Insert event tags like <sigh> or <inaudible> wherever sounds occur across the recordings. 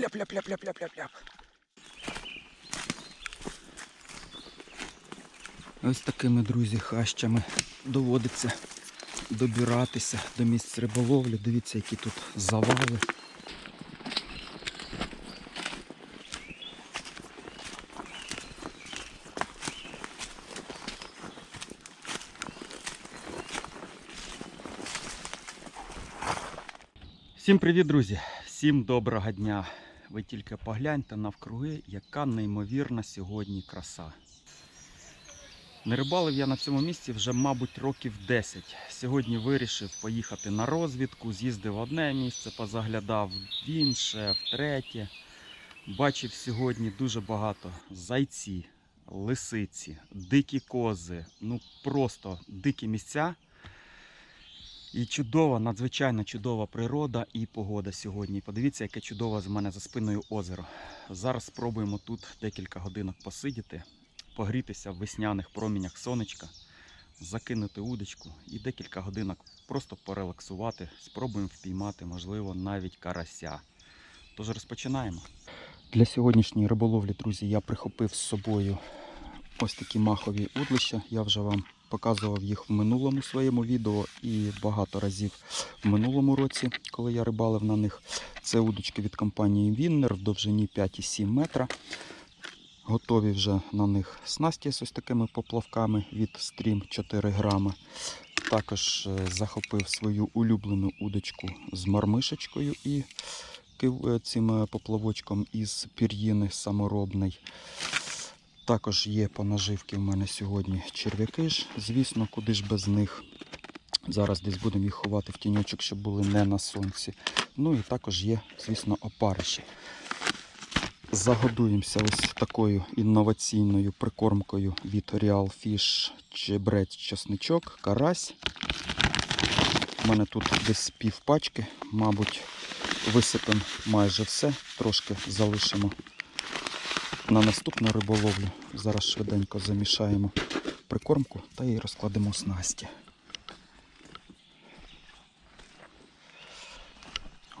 Ляп-ляп-ляп-ляп-ляп-ляп-ляп. Ось такими, друзі, хащами доводиться добиратися до місць риболовлі. Дивіться, які тут завали. Всім привіт, друзі! Всім доброго дня! Ви тільки погляньте навкруги, яка неймовірна сьогодні краса. Не рибалив я на цьому місці вже, мабуть, років 10. Сьогодні вирішив поїхати на розвідку, з'їздив одне місце, позаглядав в інше, в третє. Бачив сьогодні дуже багато зайці, лисиці, дикі кози, ну просто дикі місця. І чудова, надзвичайно чудова природа і погода сьогодні. Подивіться, яке чудове з мене за спиною озеро. Зараз спробуємо тут декілька годинок посидіти, погрітися в весняних промінях сонечка, закинути удочку і декілька годинок просто порелаксувати. Спробуємо впіймати, можливо, навіть карася. Тож розпочинаємо. Для сьогоднішньої риболовлі, друзі, я прихопив з собою ось такі махові удлища. Я вже вам показував їх в минулому своєму відео і багато разів в минулому році, коли я рибалив на них. Це удочки від компанії Віннер в довжині 5,7 метра. Готові вже на них снасті з ось такими поплавками від стрім 4 грами. Також е, захопив свою улюблену удочку з мармишечкою і е, цим е, поплавочком із пір'їни саморобний. Також є по наживки в мене сьогодні черв'яки ж, звісно, куди ж без них. Зараз десь будемо їх ховати в тіньочок, щоб були не на сонці. Ну і також є, звісно, опариші. Загодуємося ось такою інноваційною прикормкою від Real Fish чебрець чесничок, карась. У мене тут десь пів пачки, мабуть, висипемо майже все, трошки залишимо на наступну риболовлю. Зараз швиденько замішаємо прикормку та і розкладемо снасті.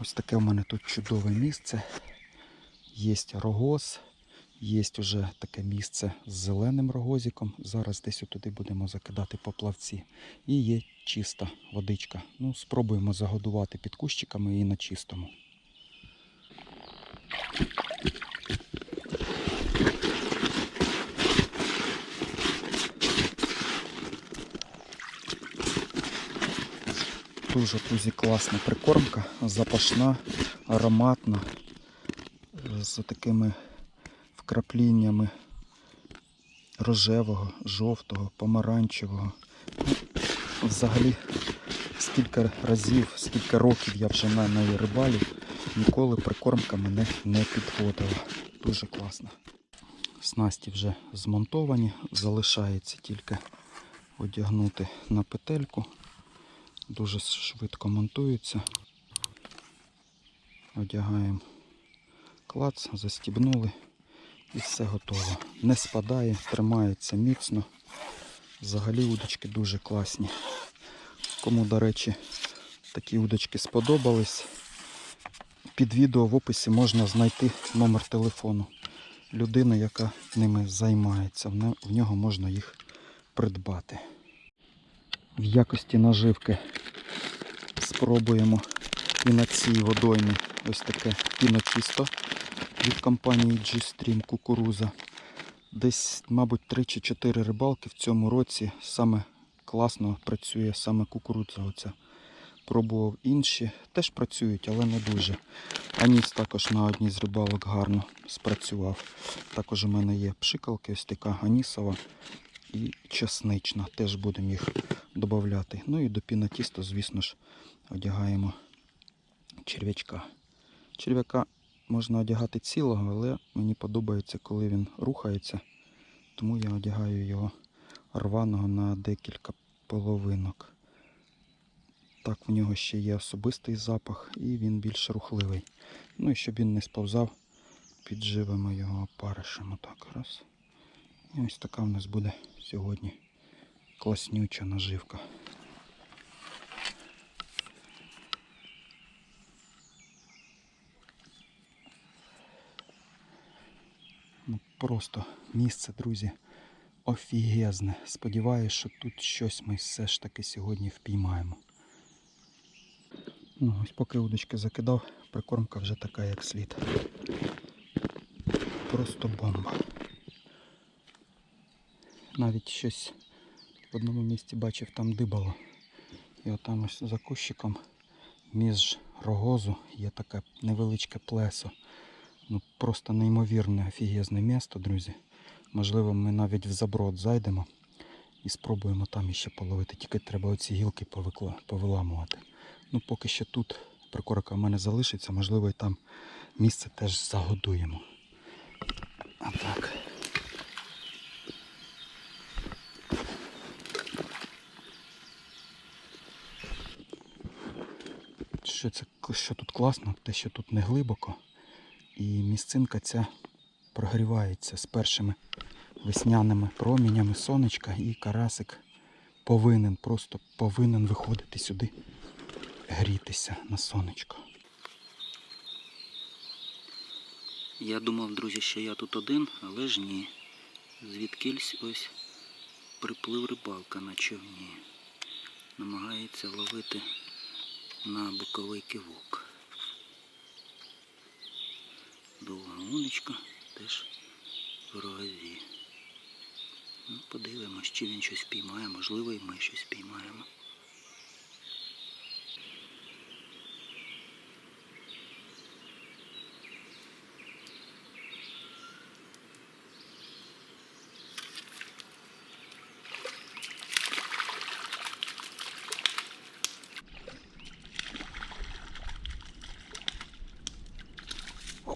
Ось таке в мене тут чудове місце. Є рогоз, є вже таке місце з зеленим рогозиком. Зараз десь туди будемо закидати поплавці. І є чиста водичка. Ну, спробуємо загодувати під кущиками і на чистому. Дуже друзі, класна прикормка, запашна, ароматна, з такими вкрапліннями рожевого, жовтого, помаранчевого. Взагалі, скільки разів, скільки років я вже на неї рибалів, ніколи прикормка мене не підводила. Дуже класно. Снасті вже змонтовані, залишається тільки одягнути на петельку. Дуже швидко монтується. Одягаємо клац, застібнули і все готово. Не спадає, тримається міцно. Взагалі удочки дуже класні. Кому, до речі, такі удочки сподобались, під відео в описі можна знайти номер телефону людини, яка ними займається. В нього можна їх придбати. В якості наживки спробуємо і на цій водоймі ось таке піночисто від компанії G-Stream кукуруза. Десь, мабуть, 3 чи 4 рибалки в цьому році саме класно працює саме кукурудза. Оця. Пробував інші, теж працюють, але не дуже. Аніс також на одній з рибалок гарно спрацював. Також у мене є пшикалки, ось така анісова і чеснична. Теж будемо їх додати. Ну і до пінатіста, звісно ж, одягаємо черв'ячка. Черв'яка можна одягати цілого, але мені подобається, коли він рухається. Тому я одягаю його рваного на декілька половинок. Так, в нього ще є особистий запах і він більш рухливий. Ну і щоб він не сповзав, підживимо його опаришем. Отак раз. І ось така в нас буде сьогодні класнюча наживка. просто місце, друзі, офігезне. Сподіваюсь, що тут щось ми все ж таки сьогодні впіймаємо. Ну, ось поки удочки закидав, прикормка вже така, як слід. Просто бомба. Навіть щось в одному місці бачив, там дибало. І отам ось за кущиком між рогозу є таке невеличке плесо. Ну просто неймовірне офігезне місто, друзі. Можливо, ми навіть в заброд зайдемо і спробуємо там іще половити. Тільки треба оці гілки повиламувати. Ну, поки що тут прикорка в мене залишиться, можливо, і там місце теж загодуємо. А так. Що, тут класно, те, що тут не глибоко. І місцинка ця прогрівається з першими весняними промінями сонечка і карасик повинен, просто повинен виходити сюди, грітися на сонечко. Я думав, друзі, що я тут один, але ж ні. Звідкільсь ось приплив рибалка на човні. Намагається ловити на боковий кивок. Довга удочка теж в рогазі. Ну, подивимось, чи він щось піймає, можливо, і ми щось піймаємо.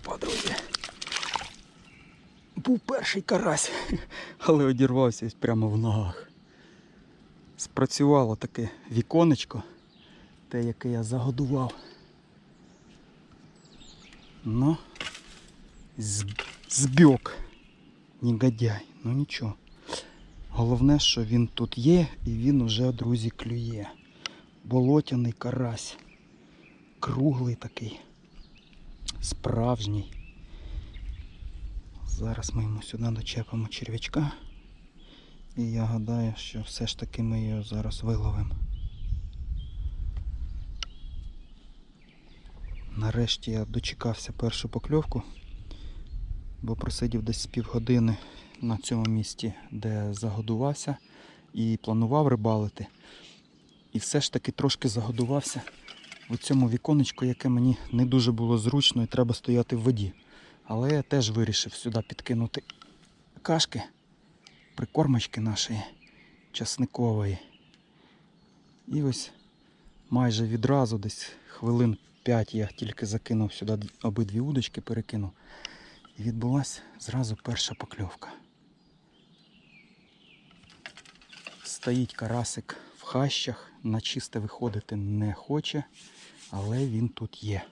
Опа, друзі. Був перший карась, <laughs> але одірвався прямо в ногах. Спрацювало таке віконечко, те, яке я загодував. Ну, збьок. Негодяй. Ну нічого. Головне, що він тут є і він уже, друзі, клює. Болотяний карась. Круглий такий. Справжній. Зараз ми йому сюди дочепимо черв'ячка. І я гадаю, що все ж таки ми його зараз виловимо. Нарешті я дочекався першу покльовку, бо просидів десь з півгодини на цьому місці, де загодувався і планував рибалити. І все ж таки трошки загодувався у цьому віконечку, яке мені не дуже було зручно і треба стояти в воді. Але я теж вирішив сюди підкинути кашки, прикормочки нашої часникової. І ось майже відразу, десь хвилин 5 я тільки закинув сюди обидві удочки, перекинув. І відбулася зразу перша покльовка. Стоїть карасик хащах, на чисте виходити не хоче, але він тут є.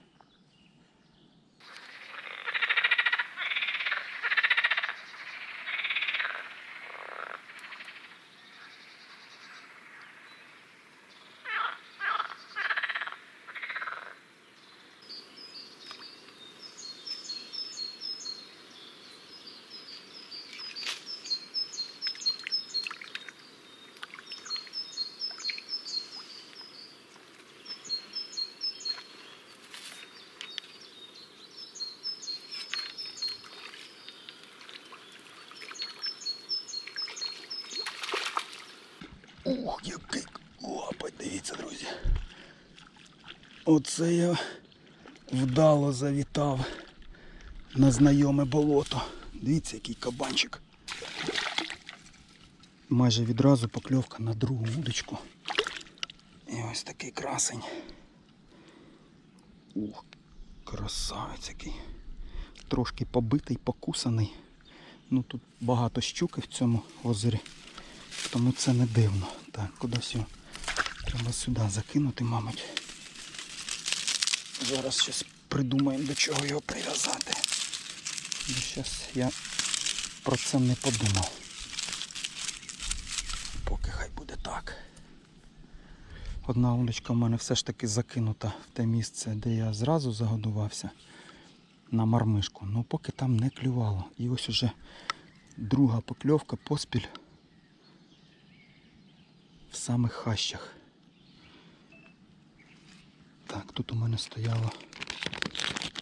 Ух, який лапать, дивіться, друзі. Оце я вдало завітав на знайоме болото. Дивіться, який кабанчик. Майже відразу покльовка на другу удочку. І ось такий красень. Ух, красавець який. Трошки побитий, покусаний. Ну тут багато щуки в цьому озері. Тому це не дивно. Так, кудись його треба сюди закинути, мабуть. Зараз щось придумаємо, до чого його прив'язати. Ну, Зараз я про це не подумав. Поки хай буде так. Одна удочка в мене все ж таки закинута в те місце, де я зразу загодувався. на мармишку. Ну поки там не клювало. І ось уже друга покльовка поспіль в самих хащах. Так, тут у мене стояло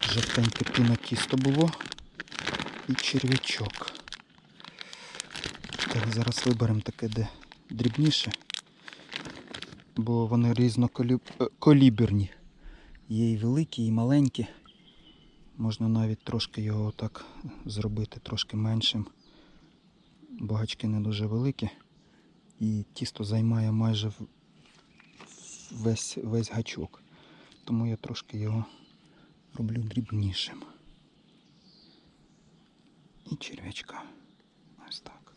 жовтеньке пінотісто було і черв'ячок. Так, зараз виберемо таке, де дрібніше, бо вони різноколіберні. Є і великі, і маленькі. Можна навіть трошки його так зробити трошки меншим. Багачки не дуже великі. І тісто займає майже весь, весь гачок. Тому я трошки його роблю дрібнішим. І черв'ячка. Ось так.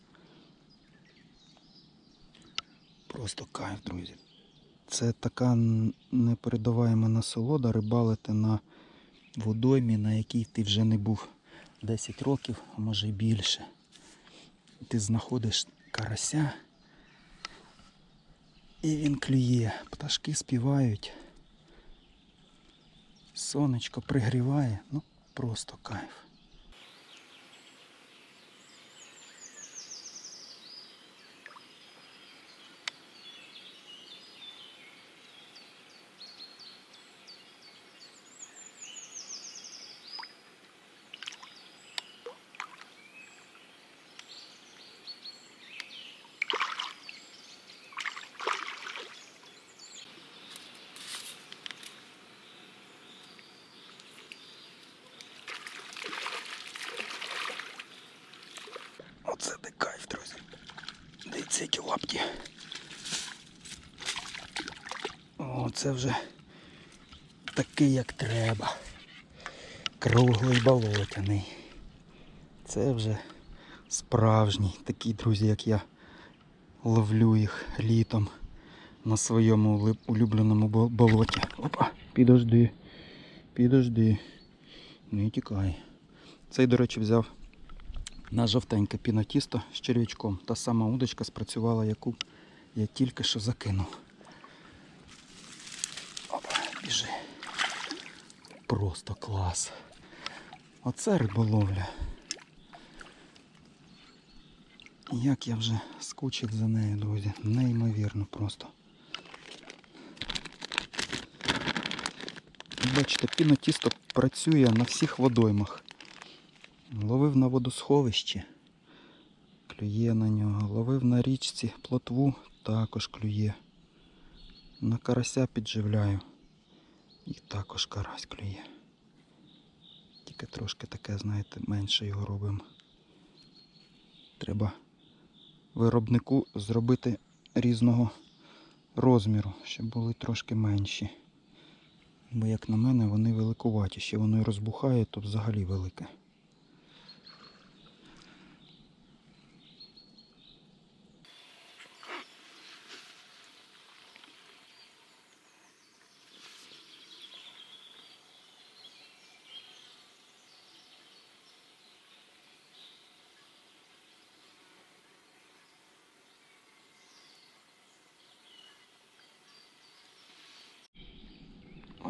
Просто кайф, друзі. Це така н- непередаваєма насолода рибалити на водоймі, на якій ти вже не був 10 років, а може й більше. Ти знаходиш карася, і він клює, пташки співають. Сонечко пригріває, ну просто кайф. Оце де кайф, друзі. Дивіться, які. О, це вже такий, як треба. Круглий болотяний. Це вже справжній, такий, друзі, як я ловлю їх літом на своєму улюбленому болоті. Опа, підожди, підожди. Не тікай. Цей, до речі, взяв на жовтеньке пінотісто з черв'ячком. Та сама удочка спрацювала, яку я тільки що закинув. Опа, біжи. Просто клас. Оце риболовля. Як я вже скучив за нею, друзі. Неймовірно просто. Бачите, пінотісто працює на всіх водоймах. Ловив на водосховищі, клює на нього. Ловив на річці плотву, також клює. На карася підживляю. І також карась клює. Тільки трошки таке, знаєте, менше його робимо. Треба виробнику зробити різного розміру, щоб були трошки менші. Бо, як на мене, вони великуваті. Ще воно і розбухає, то взагалі велике.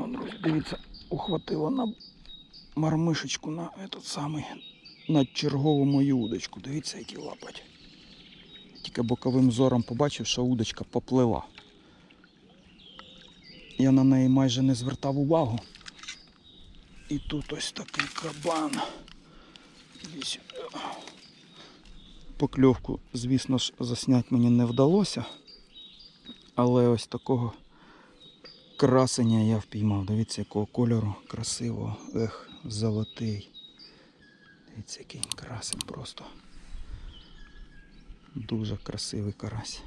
О, друзі, дивіться, ухватило на мармишечку на этот самий, на чергову мою удочку. Дивіться, які лапать. Тільки боковим зором побачив, що удочка поплила. Я на неї майже не звертав увагу. І тут ось такий кабан. Покльовку, звісно ж, засняти мені не вдалося. Але ось такого красення я впіймав. Дивіться, якого кольору красивого. Ех, золотий. Дивіться, який красень просто. Дуже красивий карась.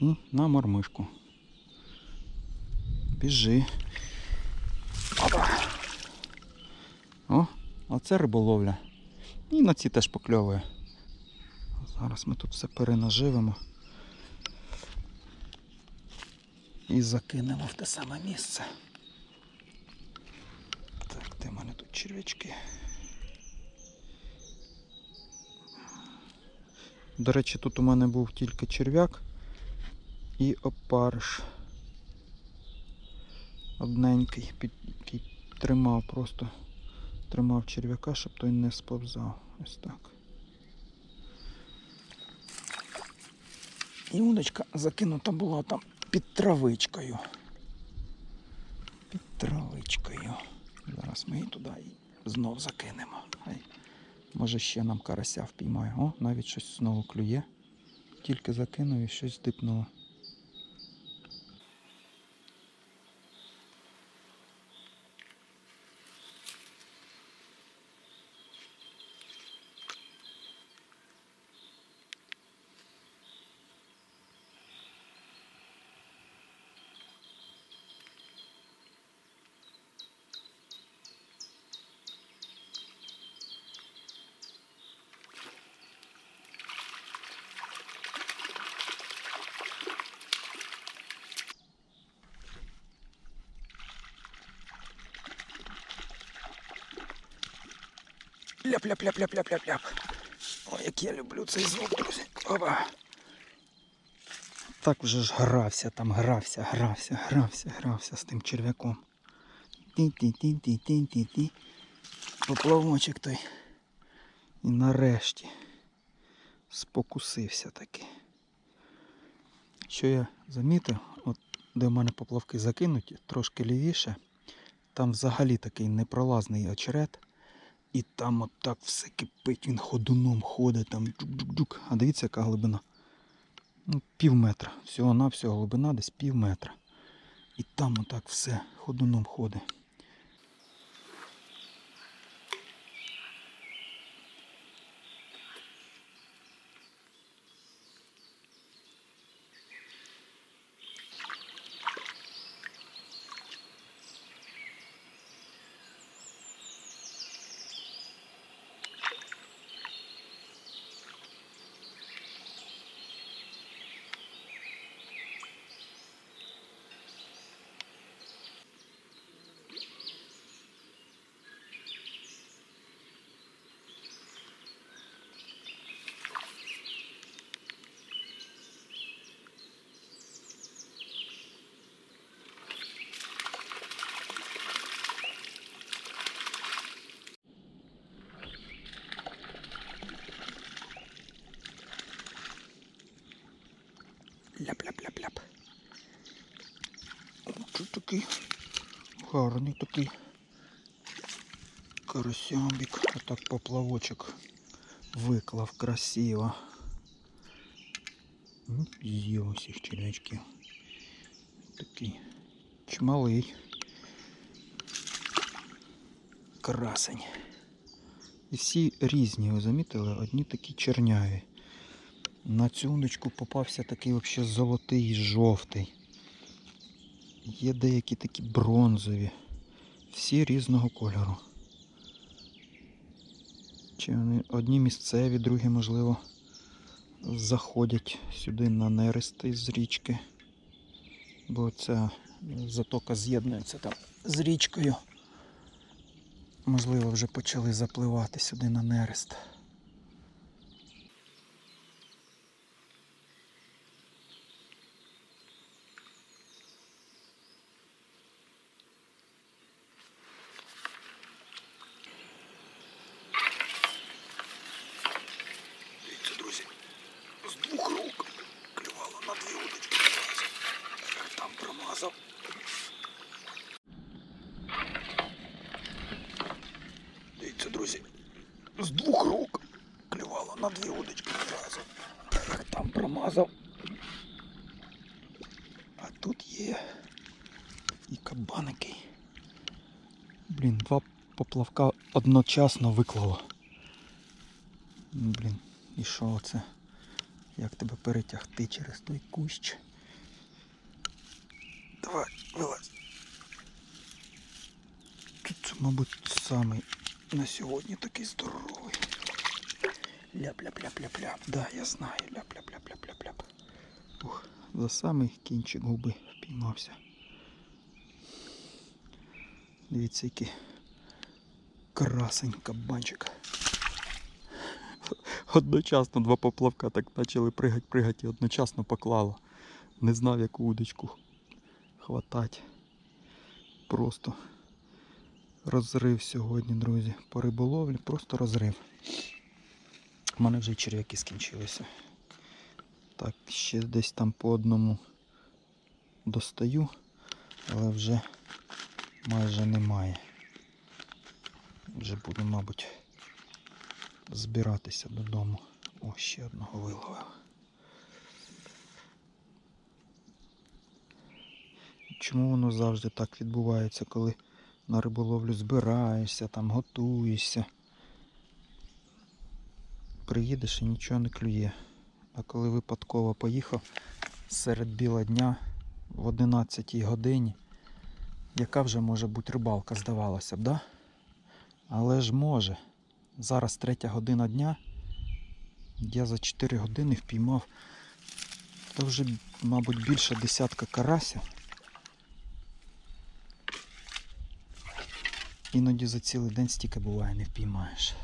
І на мормишку. Біжи. Опа. О, оце риболовля. І на ці теж покльовує. Зараз ми тут все перенаживимо. І закинемо в те саме місце. Так, де в мене тут черв'ячки? До речі, тут у мене був тільки черв'як і опариш. Одненький, під, який тримав просто. Тримав черв'яка, щоб той не сповзав. Ось так. І удочка закинута була там під травичкою. Під травичкою. Зараз ми її туди і знов закинемо. Хай. Може ще нам карася впіймає. О, навіть щось знову клює. Тільки закинув і щось дипнуло. Ляп-ляп-ляп-ляп-ляп-ляп-ляп. Ой, як я люблю цей звук, друзі. Опа. Так вже ж грався, там грався, грався, грався, грався з тим черв'яком. Ті-ті-ті-ті-ті-ті-ті. Поплавочок той. І нарешті спокусився таки. Що я замітив, от де в мене поплавки закинуті, трошки лівіше, там взагалі такий непролазний очерет. І там от так все кипить, він ходуном ходить, там джук-джук-джук. А дивіться, яка глибина. Ну, пів метра. Всього-навсього глибина десь пів метра. І там отак все ходуном ходить. Ляп-ляп-ляп-ляп. Це такий гарний такий карасямбік. Отак поплавочок виклав красиво. Ну, З'їв усіх червячків. Такий чималий. Красень. І всі різні, ви замітили? Одні такі черняві. На цю удочку попався такий взагалі золотий жовтий. Є деякі такі бронзові. Всі різного кольору. Чи вони одні місцеві, другі, можливо, заходять сюди на нерести з річки. Бо ця затока з'єднується там з річкою. Можливо, вже почали запливати сюди на нерест. Дивіться, друзі, з двох рук клювало на дві удочки одразу. Там. Дивіться, друзі, з двох рук клювало на дві удочки одразу. Там промазав. А тут є і кабаники. Блін, два поплавка одночасно виклало. Блін, і що це? Як тебе перетягти через той кущ? Давай, вилазь. Тут, мабуть, самий на сьогодні такий здоровий. Ляп-ляп-ляп-ляп-ляп. Да, я знаю. Ляп-ляп-ляп-ляп-ляп-ляп. Ух, за самий кінчик губи впіймався. Дивіться, який красень кабанчик. Одночасно два поплавка так почали пригати і одночасно поклало. Не знав, яку удочку хватати. Просто Розрив сьогодні, друзі. По риболовлі просто розрив. У мене вже черв'яки скінчилися. Так, ще десь там по одному достаю, але вже майже немає. Вже буду, мабуть, збиратися додому. О, ще одного виловив. Чому воно завжди так відбувається, коли на риболовлю збираєшся, там готуєшся. Приїдеш і нічого не клює. А коли випадково поїхав серед біла дня в 11 годині, яка вже може бути рибалка, здавалося б, да? Але ж може. Зараз третя година дня. Я за 4 години впіймав та вже, мабуть, більше десятка карасів. Іноді за цілий день стільки буває, не впіймаєш.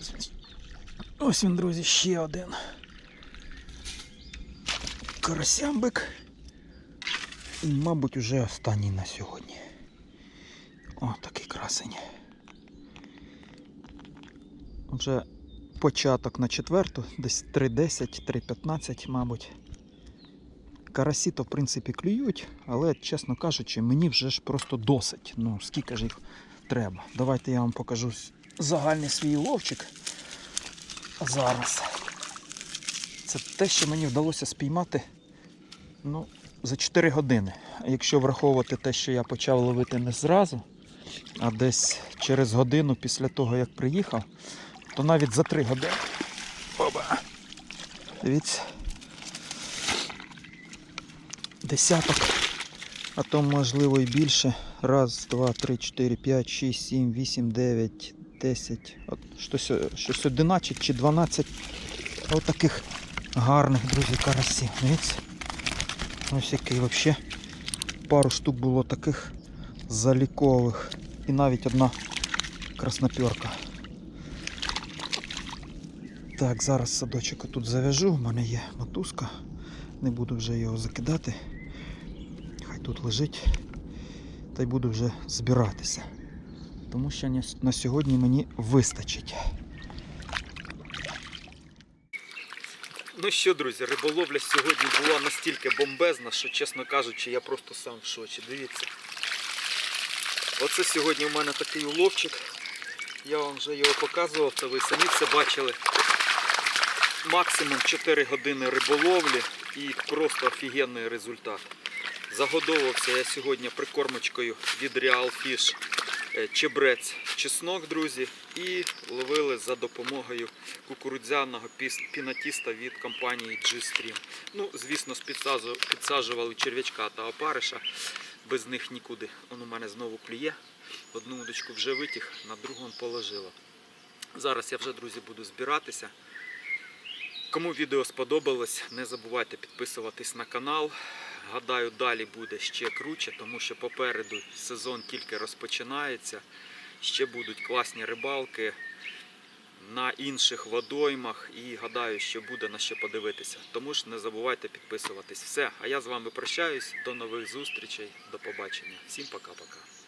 Ось він. Ось він, друзі, ще один. Карасямбик. І, мабуть, уже останній на сьогодні. О, такий красень. Вже початок на четверту, десь 3.10, 3.15, мабуть. Карасі то, в принципі, клюють, але, чесно кажучи, мені вже ж просто досить. Ну, скільки ж їх треба. Давайте я вам покажу загальний свій ловчик. Зараз. Це те, що мені вдалося спіймати ну, за 4 години. Якщо враховувати те, що я почав ловити не зразу, а десь через годину після того, як приїхав, то навіть за 3 години. Оба. Дивіться. Десяток, а то можливо і більше. Раз, два, три, чотири, п'ять, шість, сім, вісім, дев'ять, десять. От щось, щось 11 чи 12 отаких гарних, друзі, карасів. Дивіться. Ось який взагалі. Пару штук було таких залікових. І навіть одна красноперка. Так, зараз садочок тут зав'яжу. У мене є мотузка. Не буду вже його закидати. Хай тут лежить. Та й буду вже збиратися. Тому що на сьогодні мені вистачить. Ну що, друзі, риболовля сьогодні була настільки бомбезна, що, чесно кажучи, я просто сам в шоці. Дивіться. Оце сьогодні у мене такий уловчик. Я вам вже його показував, та ви самі це бачили. Максимум 4 години риболовлі і просто офігенний результат. Загодовувався я сьогодні прикормочкою від Real Fish чебрець чеснок, друзі, і ловили за допомогою кукурудзяного пінатіста від компанії G-Stream. Ну, звісно, підсаджували черв'ячка та опариша, без них нікуди. Он у мене знову клює. Одну удочку вже витяг, на другу положила. Зараз я вже, друзі, буду збиратися. Кому відео сподобалось, не забувайте підписуватись на канал. Гадаю, далі буде ще круче, тому що попереду сезон тільки розпочинається. Ще будуть класні рибалки на інших водоймах і гадаю, що буде на що подивитися. Тому ж не забувайте підписуватись. Все, а я з вами прощаюсь. До нових зустрічей, до побачення. Всім пока-пока.